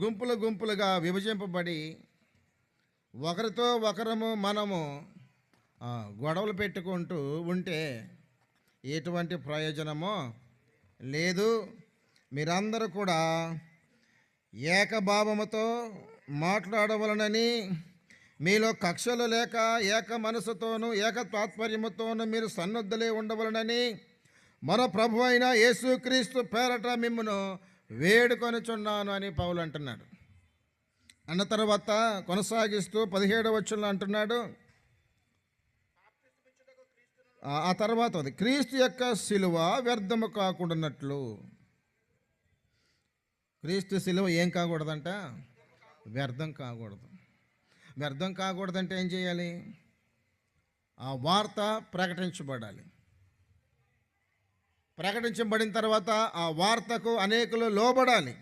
గుంపులు గుంపులుగా విభజింపబడి ఒకరితో ఒకరము మనము గొడవలు పెట్టుకుంటూ ఉంటే ఎటువంటి ప్రయోజనమో లేదు. మీరందరూ కూడా ఏకభావముతో మాట్లాడవలనని మీలో కక్షలు లేక ఏక మనసుతోనూ ఏక తాత్పర్యముతోనూ మీరు సన్నద్ధులే ఉండవలనని మన ప్రభు అయిన యేసుక్రీస్తు పేరట మిమ్మను వేడుకొనుచున్నాను అని పౌలు అంటున్నాడు. అన్న తర్వాత కొనసాగిస్తూ పదిహేడవ వచ్చుల్లో అంటున్నాడు ఆ- తర్వాత అది క్రీస్తు యొక్క శిలువ వ్యర్థము కాకుండానట్లు. క్రీస్తు శిలువ ఏం కాకూడదంట? వ్యర్థం కాకూడదు. వ్యర్థం కాకూడదంటే ఏం చేయాలి? ఆ వార్త ప్రకటించబడాలి. ప్రకటించబడిన తర్వాత ఆ వార్తకు అనేకులు లోబడాలి.